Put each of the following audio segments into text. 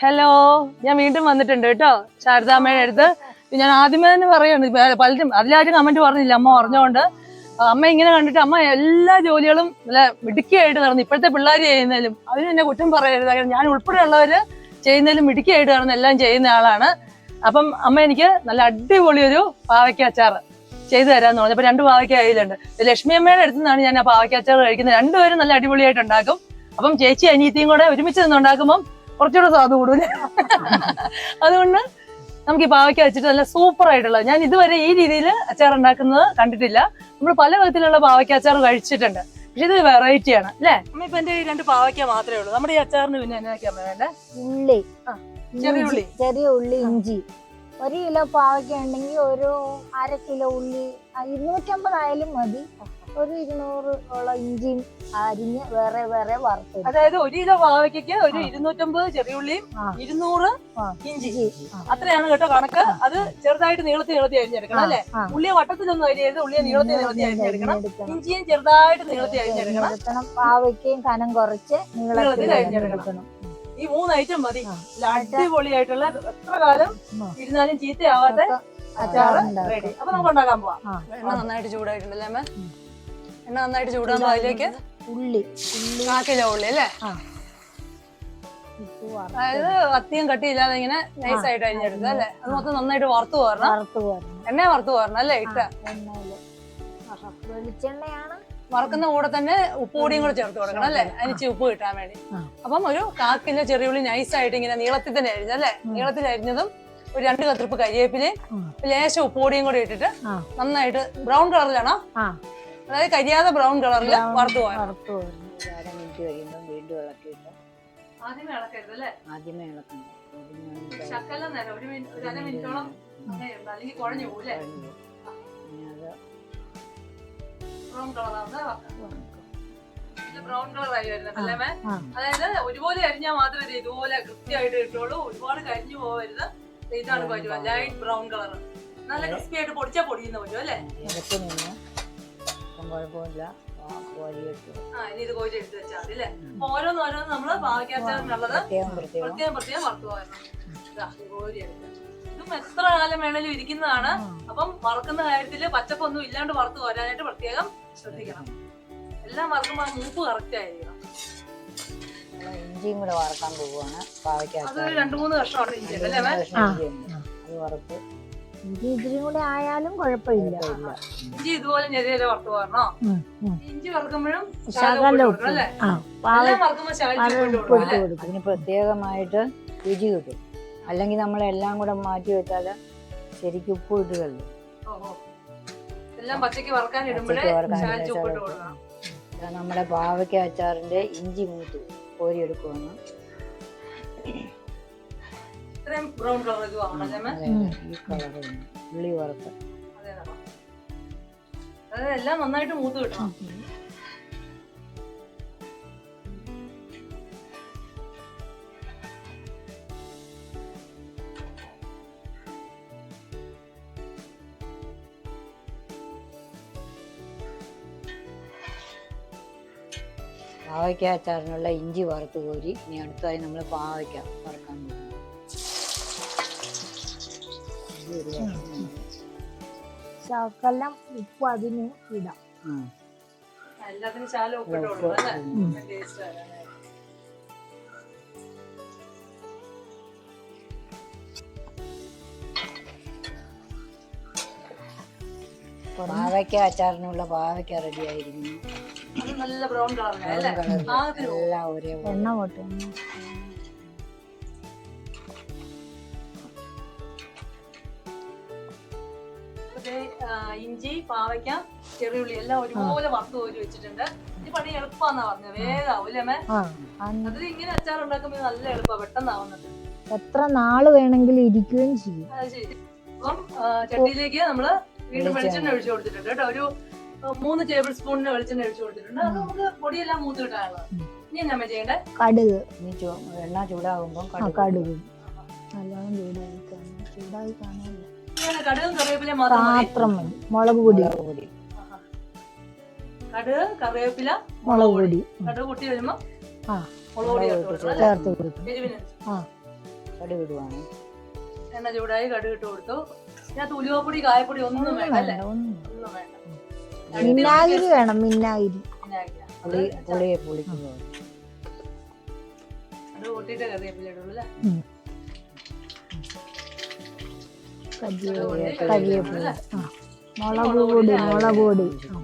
Hello ഞാൻ വീണ്ടും വന്നിട്ടുണ്ട് കേട്ടോ. ശാരദാമ്മയുടെ അടുത്ത്. ഞാൻ ആദ്യമേ തന്നെ പറയാണ് പലരും അതിലാരും കമന്റ് പറഞ്ഞില്ല. അമ്മ പറഞ്ഞുകൊണ്ട് അമ്മ ഇങ്ങനെ കണ്ടിട്ട് അമ്മ എല്ലാ ജോലികളും നല്ല മിടുക്കിയായിട്ട് നടന്നു. ഇപ്പോഴത്തെ പിള്ളേർ ചെയ്യുന്നതിലും അതിന് എന്നെ കുറ്റം പറയരുത്. ഞാൻ ഉൾപ്പെടെയുള്ളവര് ചെയ്യുന്നതിലും മിടുക്കിയായിട്ട് നടന്ന് എല്ലാം ചെയ്യുന്ന ആളാണ്. അപ്പം അമ്മ എനിക്ക് നല്ല അടിപൊളി ഒരു പാവയ്ക്ക അച്ചാർ ചെയ്തു തരാന്ന് പറഞ്ഞു. അപ്പൊ രണ്ട് പാവയ്ക്ക കയ്യിലുണ്ട്. ലക്ഷ്മി അമ്മയുടെ അടുത്ത് നിന്നാണ് ഞാൻ ആ പാവയ്ക്ക അച്ചാർ കഴിക്കുന്നത്. രണ്ടുപേരും നല്ല അടിപൊളിയായിട്ട് ഉണ്ടാക്കും. അപ്പം ചേച്ചി അനിയത്തിയും കൂടെ ഒരുമിച്ച് നിന്ന് കുറച്ചുകൂടെ സ്വാദ് കൂടുതൽ അതുകൊണ്ട് നമുക്ക് ഈ പാവയ്ക്ക വെച്ചിട്ട് നല്ല സൂപ്പർ ആയിട്ടുള്ളത് ഞാൻ ഇതുവരെ ഈ രീതിയിൽ അച്ചാർ ഉണ്ടാക്കുന്നത് കണ്ടിട്ടില്ല. നമ്മൾ പല വിധത്തിലുള്ള പാവയ്ക്ക അച്ചാർ കഴിച്ചിട്ടുണ്ട്. പക്ഷെ ഇത് വെറൈറ്റി ആണ് അല്ലേ? അമ്മ ഇപ്പൊ എന്റെ രണ്ട് പാവയ്ക്ക മാത്രമേ ഉള്ളൂ. നമ്മുടെ ഈ അച്ചാറിന് പിന്നെ എന്നാ വേണ്ടേ? ഉള്ളി. ചെറിയ ഉള്ളി. ചെറിയ ഉള്ളി ഇഞ്ചി. ഒരു കിലോ പാവയ്ക്ക ഉണ്ടെങ്കിൽ ഒരു അര കിലോ ഉള്ളി ഇരുന്നൂറ്റമ്പത് ആയാലും മതി. ഒരു ഇരുന്നൂറോളം ഇഞ്ചിയും അരിഞ്ഞ് വേറെ വേറെ വറുത്തെടുക്കും. അതായത് ഒരു കിലോ പാവയ്ക്കയ്ക്ക് ഒരു ഇരുന്നൂറ്റമ്പത് ചെറിയുള്ളിയും. ഇരുന്നൂറ് ഇഞ്ചി. അത്രയാണ് കേട്ടോ കണക്ക്. അത് ചെറുതായിട്ട് നീളത്തിൽ നീളത്തിൽ അരിഞ്ഞെടുക്കണം അല്ലെ. ഉള്ളിയെ വട്ടത്തിലൊന്നും അരിയരുത് ഉള്ളിയെ നീളത്തിൽ നീളത്തിൽ അരിഞ്ഞെടുക്കണം. ഇഞ്ചിയും ചെറുതായിട്ട് നീളത്തിൽ അരിഞ്ഞെടുക്കണം. പാവയ്ക്കയും കനം കുറച്ച് നീളത്തിൽ നീളത്തിൽ അരിഞ്ഞെടുക്കണം. ഈ മൂന്ന് ഐറ്റം മതി. അടിപൊളിയായിട്ടുള്ള എത്ര കാലം ഇരുന്നാലും ചീത്തയാവാത്ത അച്ചാറ്. റെഡി അപ്പൊ നമുക്ക് ഉണ്ടാക്കാൻ പോവാം. നന്നായിട്ട് ചൂടായിട്ടുണ്ടല്ലേ. എണ്ണ നന്നായിട്ട് ചൂടാൻ അതിലേക്ക് ഉള്ളി. ഉള്ളി. കാ കിലോ ഉള്ളി അല്ലേ? അതായത് അത്തിയും കട്ടിയില്ലാതെ ഇങ്ങനെ നൈസ് ആയിട്ട് അരിഞ്ഞെടുക്കുക അല്ലേ? അത് മൊത്തം നന്നായിട്ട് വറുത്ത് പോരണം. എണ്ണ വറുത്ത് പോരണം അല്ലേ ഇട്ട? വെളിച്ചെണ്ണയാണ്. വറക്കുന്ന കൂടെ തന്നെ ഉപ്പ് പൊടിയും കൂടെ ചേർത്ത് കൊടുക്കണം അല്ലേ? അനിച്ച് ഉപ്പ് കിട്ടാൻ വേണ്ടി. അപ്പം ഒരു കാക്കിലെ ചെറിയുള്ളി നൈസ് ആയിട്ട് ഇങ്ങനെ നീളത്തിൽ തന്നെ അരിഞ്ഞു അല്ലേ? നീളത്തിൽ അരിഞ്ഞതും ഒരു രണ്ട് കത്തിരിപ്പ് കരിവേപ്പിലയും ഉം. ലേശം ഉപ്പ് പൊടിയും കൂടെ ഇട്ടിട്ട് നന്നായിട്ട് ബ്രൗൺ കളറിലാണോ? അതായത് കരിയാതെ ബ്രൗൺ കളറിൽ വറുത്തു പോകാം വറുത്ത് പോരണം ഒരു അര മിനിറ്റ് കഴിയുമ്പോൾ വീണ്ടും ഇളക്കിയിട്ട്. ആദ്യമേ ഇളക്കരുത് അല്ലേ? ആദ്യമേ ഇളക്കണം. ആദ്യമേ ഒന്ന് നേരം ഒരു മിനിറ്റ് ഒരു അര മിനിറ്റോളം അങ്ങനെ ഇരുന്ന് അല്ലെങ്കിൽ കുഴഞ്ഞു പോകും അല്ലേ? ബ്രൗൺ കളറാണ് ബ്രൗൺ കളർ ആയി വരുന്നത് അല്ലേ മേ? ആ. അതായത് ഒരുപോലെ അരിഞ്ഞാൽ മാത്രമേ ഇത് ഇതുപോലെ കൃത്യമായിട്ട് കിട്ടുള്ളൂ ഒരുപാട് കരിഞ്ഞു പോകരുത് ഇതാണ് പരുവ ലൈറ്റ് ബ്രൗൺ കളർ നല്ല ക്രിസ്പി ആയിട്ട് പൊടിച്ചാ പൊടിയുന്ന പറ്റും അല്ലേ? കുഴപ്പമില്ല. കോരിയിട്ട് ആ ഇനി ഇത് കോരി എടുത്ത് വെച്ചാൽ മതി അല്ലേ? നമ്മൾ പാവയ്ക്കാച്ചാറിനുള്ളത് പ്രത്യേകം പ്രത്യേകം. ഇത് കോരി എടുത്ത്. ഇതും എത്ര കാലം വേണേലും ഇരിക്കുന്നതാണ്. അപ്പം വറുക്കുന്ന കാര്യത്തിൽ പച്ചപ്പൊന്നും ഇല്ലാണ്ട് വറുത്ത് പോരാനായിട്ട് പ്രത്യേകം ശ്രദ്ധിക്കണം. എല്ലാം വറുക്കുമ്പോൾ മൂപ്പ് കറക്റ്റ് ആയിരിക്കണം. ഇഞ്ചിയും കൂടെ വറക്കാൻ പോവുകയാണ്. പാവയ്ക്ക അത് രണ്ടു രണ്ട് മൂന്ന് വർഷമാണ് ഇഞ്ചി അല്ലേ അത് വറുത്ത് ഇഞ്ചി ഇത്തിരി കൂടെ ആയാലും കുഴപ്പമില്ല. ഇഞ്ചി ഇതുപോലെ ഞെരിയ വറുത്ത് പോരണോ. ഇഞ്ചി വറുക്കുമ്പോഴും ശകലം ഉപ്പ്. എല്ലാം കൊടുക്കും. അതിന് പ്രത്യേകമായിട്ട് രുചി കിട്ടും. അല്ലെങ്കിൽ നമ്മളെല്ലാം കൂടെ മാറ്റി വെച്ചാൽ ശരിക്കും ഉപ്പ് ഇട്ട് ഇതാ നമ്മുടെ പാവയ്ക്ക അച്ചാറിന്റെ ഇഞ്ചി മൂത്ത് കോരിയെടുക്കുവാണ്. ഇത്രയും ബ്രൗൺ കളർ ഇത് വാങ്ങണം ഈ കളറ് ഉള്ളി വറുത്ത്. അതായത് എല്ലാം നന്നായിട്ട് മൂത്ത് കിട്ടണം. പാവയ്ക്ക അച്ചാറിനുള്ള ഇഞ്ചി വറുത്ത് കോരി ഇനി അടുത്തതായി നമ്മൾ പാവയ്ക്ക വറുക്കാൻ പോകുന്നു. ശകലം ഉപ്പ് അതിന് ഇടാം. എല്ലാത്തിനും ശാലം പാവയ്ക്ക അച്ചാറിനുള്ള പാവയ്ക്ക റെഡി ആയിരിക്കുന്നു. നല്ല ബ്രൗൺ കളർ എല്ലാം ഒരേ എണ്ണ പോട്ടെ ഇഞ്ചി പാവയ്ക്ക ചെറിയുള്ളി എല്ലാം ഒരുപോലെ വറുത്ത് കോരി വെച്ചിട്ടുണ്ട്. ഈ പണി എളുപ്പമാന്നാ പറഞ്ഞത്. വേഗാവും അല്ലേ മേ? അന്ന് ഇങ്ങനെ അച്ചാർ ഉണ്ടാക്കുമ്പോൾ നല്ല എളുപ്പമാണ് പെട്ടെന്നാവുന്നത് എത്ര നാൾ വേണമെങ്കിലും ഇരിക്കുകയും ചെയ്യും. അത് ശരി. അപ്പം ചട്ടിയിലേക്ക് നമ്മൾ വീണ്ടും വെളിച്ചെണ്ണ. ഒഴിച്ചു കൊടുത്തിട്ടുണ്ട് കേട്ടോ. ഒരു മൂന്ന് ടേബിൾ സ്പൂണിന് വെളിച്ചെണ്ണ ഒഴിച്ചു കൊടുത്തിട്ടുണ്ട്. അത് നമുക്ക് പൊടിയെല്ലാം മൂത്ത് കിട്ടാനുള്ളത്. ഇനി എന്നാ അമ്മ ചെയ്യണ്ടേ? കടുക്. എണ്ണ ചൂടാകുമ്പോൾ ആ കടുക് നല്ലോണം ചൂടായി കാണാം. ചൂടായി ഇങ്ങനെ കടുകും കറിവേപ്പിലയും മാത്രം മതി. മുളക് പൊടി. പൊടി. കടുക് കറിവേപ്പില മുളക് പൊടി. കടുക് പൊട്ടി വരുമ്പോ ആ. ചേർത്ത് കൊടുക്കും ആ. കടുക് ഇടുവാണ്. എണ്ണ ചൂടായി കടുക് ഇട്ട് കൊടുത്തു. ഞാൻ ഉലുവപ്പൊടി കായപ്പൊടി ഒന്നും വേണ്ട അല്ലേ? ഒന്നും വേണ്ട. മിന്നാഗിരി വേണം മിന്നാഗിരി അത് കൂട്ടിയിട്ട് കറിവേപ്പില ഇടുള്ളൂ അല്ലേ? ആ. മുളക് പൊടി മുളക് പൊടി. ആ.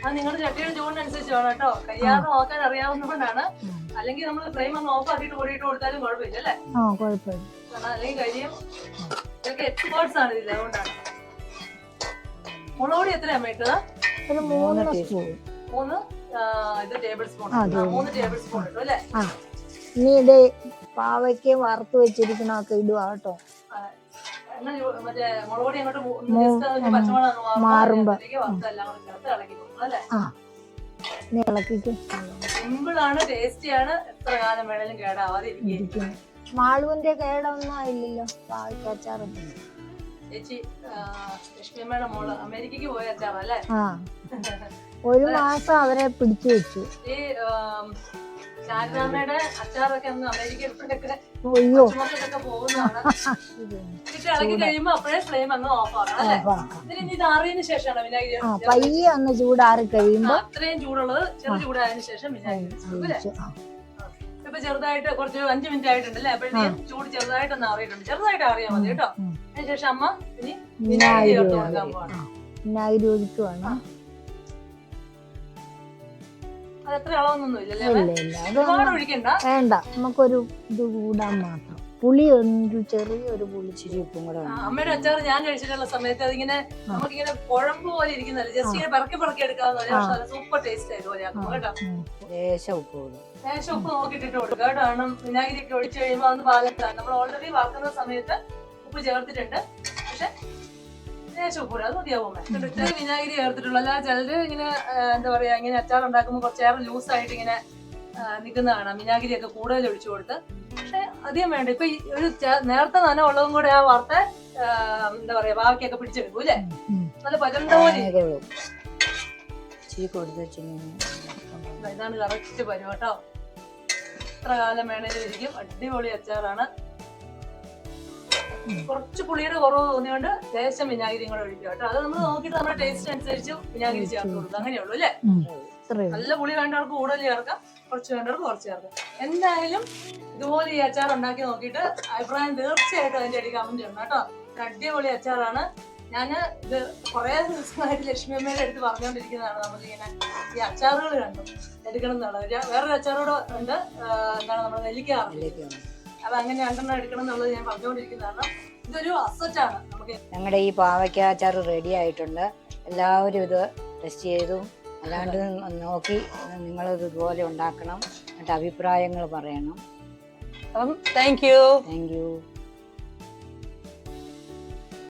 അത് നിങ്ങളുടെ ചട്ടിയുടെ ചൂടിനനുസരിച്ച് വേണം കേട്ടോ. കയ്യാതെ നോക്കാൻ അറിയാവുന്നതുകൊണ്ടാണ്. അല്ലെങ്കിൽ നമ്മൾ ഫ്രെയിം ഒന്ന് ഓഫ് ആക്കിയിട്ട് കൊടുത്താലും കുഴപ്പമില്ല അല്ലേ? ആ കുഴപ്പമില്ല. കാരണം അല്ലെങ്കിൽ കരിയും ഇതൊക്കെ എക്സ്പേർട്സ് ആണ് ഇതിൽ അതുകൊണ്ടാണ്. മുളക് പൊടി എത്രയാ ഇട്ടത് ഒരു മൂന്ന് സ്പൂൺ മൂന്ന് ആ, ഇത് ടേബിൾ സ്പൂൺ. മൂന്ന് ടേബിൾ സ്പൂൺ ഇട്ടു അല്ലേ? ആ. ഇനി ഇത് പാവയ്ക്ക് വറുത്ത് വെച്ചിരിക്കണൊക്കെ ഇടുക മാറുമ്പോ. ആ. മാളുവിന്റെ കേടൊന്നും ആയില്ലല്ലോ പാവയ്ക്ക് ചേച്ചി ലക്ഷ്മിയമ്മയുടെ മോൾ അമേരിക്കക്ക് പോയ അച്ചാറല്ലേ ഒരു മാസം അവരെ പിടിച്ചു വെച്ചു. ഈ ശാരദാമ്മയുടെ അച്ചാറൊക്കെ ഒന്ന് അമേരിക്കയിലൊക്കെ അയ്യോ. പയ്യെ ഒന്ന് ചൂടാറി കഴിയുമ്പോ അത്രയും ചൂടുള്ളത് ചെറു ചൂടായതിനു ശേഷം വിനാഗിരി ഇപ്പൊ ചെറുതായിട്ട് കുറച്ച് അഞ്ചു മിനിറ്റ് ആയിട്ടുണ്ടല്ലേ അപ്പോഴത്തേക്കും ചൂട് ചെറുതായിട്ടൊന്ന് അറിയിട്ടുണ്ട് ചെറുതായിട്ട് അറിയാൻ മതി കേട്ടോ. അതിനുശേഷം അമ്മ ഇനി വിനാഗിരി ചേർത്ത് കൊടുക്കാൻ പോവാണ്. വിനാഗിരി ഒഴിക്കുവാണ് വേണ്ട നമുക്കൊരു ഇത് കൂടാൻ മാത്രം. പുളി ഒരു ചെറിയൊരു പുളിച്ചിരി ഉപ്പും കൂടെ അമ്മയുടെ അച്ചാർ ഞാൻ കഴിച്ചിട്ടുള്ള സമയത്ത് അതിങ്ങനെ നമുക്കിങ്ങനെ കുഴമ്പ് പോലെ ഇരിക്കുന്നല്ല ജസ്റ്റ് ഇങ്ങനെ പറക്കി പറക്കി എടുക്കാവുന്ന സൂപ്പർ ടേസ്റ്റ് ആയിരുന്നു കേട്ടോ. ലേശ ഉപ്പ് ലേശം ഉപ്പ് നോക്കിയിട്ടിട്ട് കൊടുക്കുക കേട്ടോ കാരണം വിനാഗിരി ഒക്കെ ഒഴിച്ചു കഴിയുമ്പോൾ അന്ന് പാകത്താണ് നമ്മൾ ഓൾറെഡി വാർക്കുന്ന സമയത്ത് ഉപ്പ് ചേർത്തിട്ടുണ്ട്. പക്ഷെ ലേശം ഇടുക. അത് മതിയാവും? അമ്മേ. ഇത്ര വിനാഗിരി ചേർത്തിട്ടുള്ളൂ അല്ല ചിലര് ഇങ്ങനെ എന്താ പറയാ ഇങ്ങനെ അച്ചാർ ഉണ്ടാക്കുമ്പോൾ കുറച്ചേറെ ലൂസായിട്ട് ഇങ്ങനെ നിൽക്കുന്ന കാണാം വിനാഗിരി ഒക്കെ കൂടുതൽ ഒഴിച്ചു കൊടുത്ത്. പക്ഷെ അധികം വേണ്ട. ഇപ്പൊ ഒരു നേരത്തെ നന ഉള്ളതും കൂടെ ആ വാർത്ത എന്താ പറയാ ബാക്കിയൊക്കെ പിടിച്ചെടുക്കും അല്ലേ? നല്ല പലണ്ട പോലെ ഇതാണ് കറക്റ്റ് പരുവം എത്ര കാലം വേണേലും ഇരിക്കും. അടിപൊളി അച്ചാറാണ്. കുറച്ച് പുളിയുടെ കുറവ് തോന്നിയോണ്ട് ലേശം വിനാഗിരിയും കൂടെ ഒഴിക്കുക കേട്ടോ. അത് നമ്മൾ നോക്കിയിട്ട് നമ്മുടെ ടേസ്റ്റ് അനുസരിച്ച് വിനാഗിരി ചേർത്ത് കൊടുക്കുക അങ്ങനെയുള്ളൂ അല്ലേ? നല്ല പുളി വേണ്ടവർക്ക് കൂടുതൽ ചേർക്കാം കുറച്ച് വേണ്ടവർക്ക് കുറച്ച് ചേർക്കാം. എന്തായാലും ഇതുപോലെ ഈ അച്ചാർ ഉണ്ടാക്കി നോക്കിയിട്ട് അഭിപ്രായം തീർച്ചയായിട്ടും അതിന്റെ അടി കമന്റ് ചെയ്യണം കേട്ടോ. അടിപൊളി അച്ചാറാണ്. ഞാൻ ഇത് കുറേ ദിവസമായിട്ട് ലക്ഷ്മി അമ്മയുടെ അടുത്ത് പറഞ്ഞുകൊണ്ടിരിക്കുന്നതാണ് നമ്മളിങ്ങനെ ഈ അച്ചാറുകൾ കണ്ടു എടുക്കണം എന്നുള്ളത്. വേറൊരു അച്ചാറോട് ഉണ്ട് എന്താണ് നമ്മുടെ വേണം. അത് അങ്ങനെ രണ്ടെണ്ണം എടുക്കണം എന്നുള്ളത് ഞാൻ പറഞ്ഞുകൊണ്ടിരിക്കുന്നതാണ്. ഇതൊരു അസറ്റാണ് നമുക്ക്. ഞങ്ങളുടെ ഈ പാവയ്ക്ക അച്ചാർ റെഡി ആയിട്ടുണ്ട്. എല്ലാവരും ഇത് ടെസ്റ്റ് ചെയ്തു. അല്ലാണ്ട് നോക്കി നിങ്ങളിത് ഇതുപോലെ ഉണ്ടാക്കണം. എന്നിട്ട് അഭിപ്രായങ്ങൾ പറയണം. അപ്പം താങ്ക് യു താങ്ക് യു